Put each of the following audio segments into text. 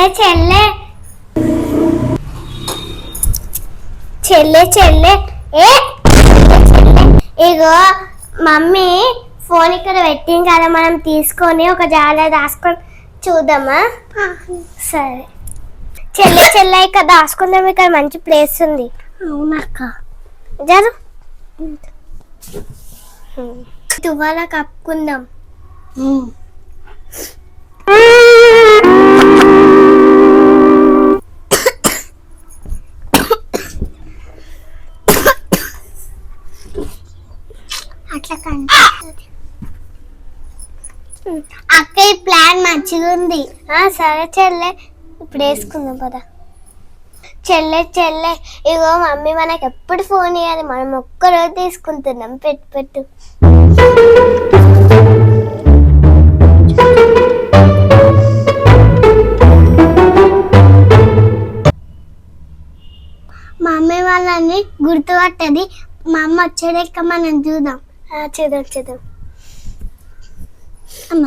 చెల్లె చెల్లె. చెల్లె చెల్లె. ఏ? చెల్లె. ఇగో మమ్మీ ఫోన్ ఇక్కడ పెట్టింది కదా మనం తీసుకొని ఒక జాల దాసుకొని చూద్దామా? సరే. చెల్లె చెల్లె ఇక్కడ దాసుకుందాం ఇక్కడ మంచి ప్లేస్ ఉంది. అవునక్క. జరు తువ్వాల కప్పుకుందాం. అక్క ఈ ప్లాన్ మంచిగా ఉంది. ఆ, సరే చెల్లె. ఇప్పుడు వేసుకుందాం పదా. చెల్లె చెల్లె. ఇగో మమ్మీ మనకు ఎప్పుడు ఫోన్ ఇవ్వాలి మనం ఒక్కరోజు తీసుకుంటున్నాం. పెట్టు పెట్టు. మమ్మీ వాళ్ళని గుర్తుపట్టది. మా అమ్మ వచ్చేదాక మనం చూద్దాం. చేద్దాం చేద్దాం. అమ్మ.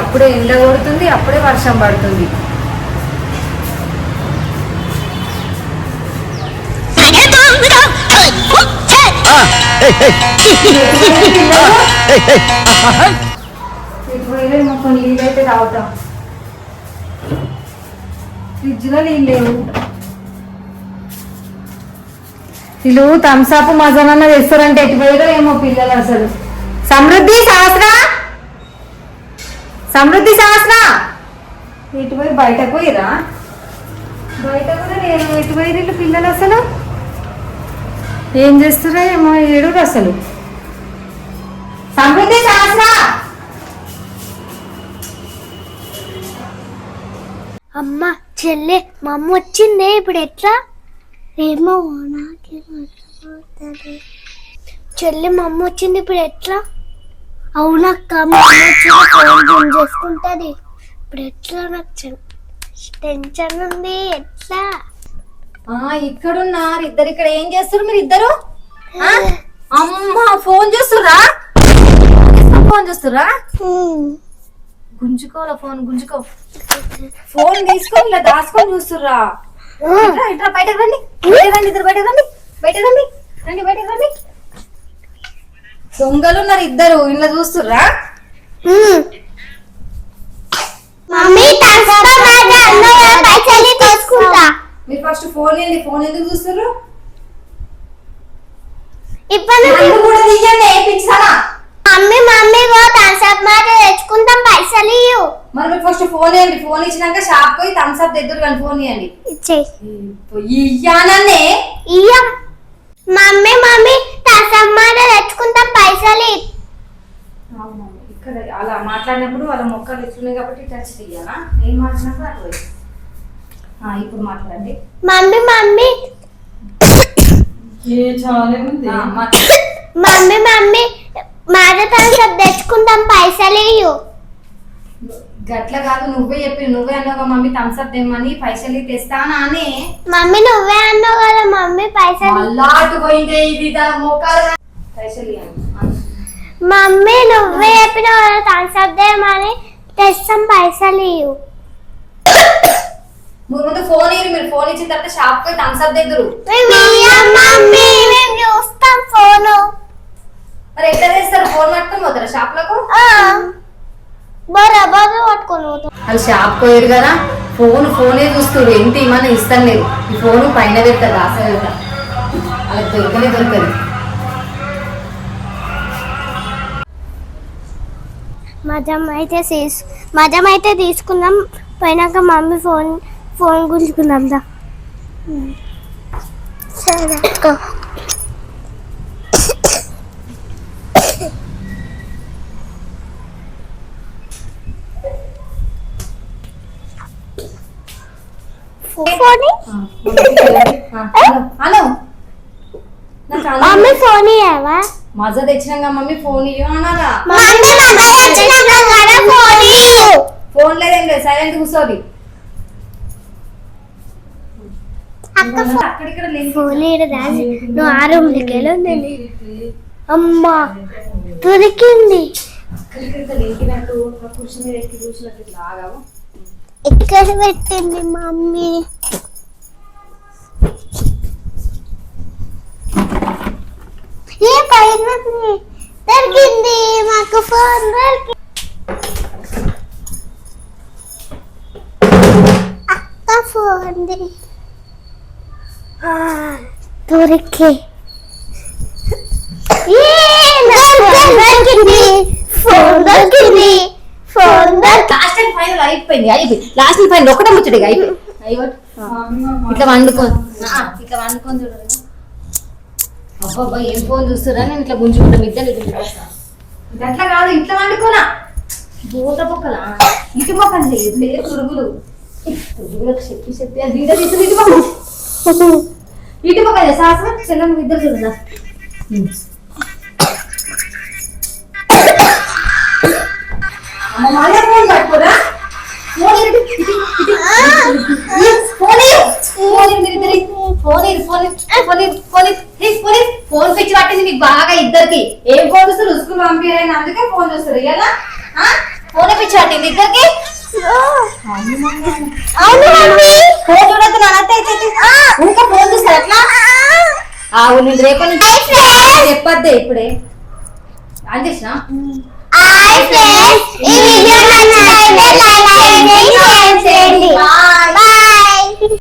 అప్పుడే ఎండ కొడుతుంది అప్పుడే వర్షం పడుతుంది. ఇప్పుడు మొత్తం నీళ్ళు అయితే తాగుతాం. ఫ్రిడ్జ్లో నీళ్ళు లేవు. వీళ్ళు థమ్స్అప్ మజానన్న తెస్తారంటే ఎటు పోయారో ఏమో పిల్లలు అసలు. సమృద్ధి సహస్ర? సమృద్ధి సహస్ర? ఇటు పోయి బయటకు పోయిరా? బయట కూడా నేను ఇటు పోయి వీళ్ళు పిల్లలు అసలు? ఏం చేస్తారో ఏమో ఏడు అసలు. సమృద్ధి సహస్ర అమ్మ చెల్లె మా అమ్మ వచ్చిందే ఇప్పుడు ఎట్లా? ఏమో నాకే అర్థమవుతలేదు. చెల్లె మా అమ్మ వచ్చింది ఇప్పుడు ఎట్లా? అవునక్క మా అమ్మ వచ్చింది ఫోన్ చేసుకుంటది. ఇప్పుడు ఎట్లా నాకు టెన్షన్ ఉంది ఎట్లా? ఆ ఇక్కడున్నారు. ఇద్దరు ఇక్కడ ఏం చేస్తారు మీరు ఇద్దరు? అమ్మా ఫోన్ చూస్తురా ఫోన్ చూస్తురా. గుంజుకోవాలా ఫోన్? గుంజుకో. ఫోన్ తీసుకొని ఇలా దాచుకొని చూస్తుర్రా. ఆ, ఇట్రా, బయటకు రండి. రండి ఇద్దరు బయటకు రండి. బయటకు రండి. రండి బయటకు రండి. దొంగలు ఉన్నారు ఇద్దరు. ఇలా చూస్తుర్రా? మీరు ఫస్ట్ ఫోన్ ఏంది? ఫోన్ ఎందుకు చూస్తుర్రు? ఇప్పుడు నన్ను కూడా తీయండి పిచ్చానా? మమ్మీ మమ్మీ గో ట్రాన్స్ఫర్ మాది తెచ్చుకుంటాం పైసలు ఇవ్వు మరి ఫస్ట్ ఫోన్ ఇవ్వండి ఫోన్ ఇచ్చినాక షాప్ పోయి థమ్స్ అప్ దగ్గర కానీ ఫోన్ ఇవ్వండి ఇయ్యానన్నే? ఇయ్యం. మమ్మీ మమ్మీ తసమ్మాడ తెచ్చుకుంటాం పైసలు ఇక్కడ అలా మాట్లాడినప్పుడు వాళ్ళ మొక్కలు ఎట్లున్నాయి కాబట్టి టచ్ తీయాలా? ఏం మాట్లాడినప్పుడు అటు ఇప్పుడు మాట్లాడండి. Mummy mummy. మమ్మీ మమ్మీ మాట తసప్ తెచ్చుకుంటాం పైసలు ఇయ్యు. గట్ల కాదు నువ్వే చెప్పి నువ్వే అన్నావు మమ్మీ థమ్స్ అప్ తెమ్మని పైసలు తెస్తానా అని మమ్మీ నువ్వే అన్నావు కదా మమ్మీ పైసలు పోయిందే ఇది మొక్కలు. పైసలు. మమ్మీ నువ్వే చెప్పినావు కదా తసప్ దేమని తెస్తాం పైసలు ఇయ్యు ముందు ముందు ఫోన్ ఇవ్వండి మీరు ఫోన్ ఇచ్చిన తర్వాత షాప్ పోయి థమ్స్ అప్ దగ్గర చూస్తాం ఫోను. మరి ఎట్లా తెస్తారు? ఫోన్ పట్టుకొని పోతారా షాప్లకు. బరాబర్ పట్టుకొని పోతాం. వాళ్ళు షాప్ పోయారు కదా. ఫోన్ ఫోనే చూస్తారు ఎంత ఇమ్మని ఇస్తాను లేదు. ఈ ఫోన్ పైన పెడతారు అసలు వాళ్ళకి దొరకనే దొరకదు. మజం అయితే తీసు మజం అయితే తీసుకుందాం. పోయినాక మమ్మీ ఫోన్ ఫోన్ గుంజుకుందాం దా సరే అక్క హలో. మమ్మీ ఫోన్ ఇవ్వవా మజా తెచ్చినాక మమ్మీ ఫోన్ ఇయ్యు అన్నారా? మమ్మీ మమ్మీ వచ్చినాక కదా ఫోన్ ఇవ్వు ఫోన్ లేదేం లేదు. సైలెంట్ కూర్చోది అక్క ఫో- అక్కడిక్కడ లేదు ఫోన్ ఈడ నువ్వు ఆ రూమ్లోకి అమ్మా దొరికింది. ఎక్కడ పెట్టింది మమ్మీ? ఏ పైన దొరికింది మాకు ఫోన్ దొరికింది అక్క ఫోన్ దొరికి. ఏ, ఫోన్ దొరికింది ఫోన్ లాస్ట్ టైం ఫైనల్ అయిపోయింది అయిపోయింది లాస్ట్ టైం ఫైనల్ ఒకటే ముచ్చడి అయిపోయింది ఇట్లా వండుకో ఇట్లా వండుకొని చూడండి అబ్బాబ్బా ఏం ఫోన్ చూస్తురా నేను ఇట్లా గుంజుకుంటాం ఇద్దరు ఇది అట్లా కాదు ఇట్లా వండుకోనా? బూత పొక్కలా? ఇటు మొక్కలు లేదు పురుగులు పురుగులకు చెప్పి చెప్పి అది ఇటు ఇటు మొక్క శాస్త్రం చెల్లెలు ఇద్దరు చూడదా మళ్ళీ ఫోన్ పట్టుకోరా? ఫోన్ ఇటు, ఫోన్ ఇరు. ఫోన్ ఇరు మీరు ఇద్దరి. ఫోన్ పిచ్చి పట్టింది మీకు బాగా ఇద్దరికి. ఏం ఫోన్ చూస్తారు? స్కూల్ పంపించారని అందుకే ఫోన్ చూస్తారు. ఎలా? ఫోన్ పిచ్చి పట్టింది ఇద్దరికి. అవును రేపటి నుంచి చెప్పొద్దే ఇప్పుడే ఆన్ చేసిన ఈ వీడియో నచ్చితే లైక్ చేయండి బాయ్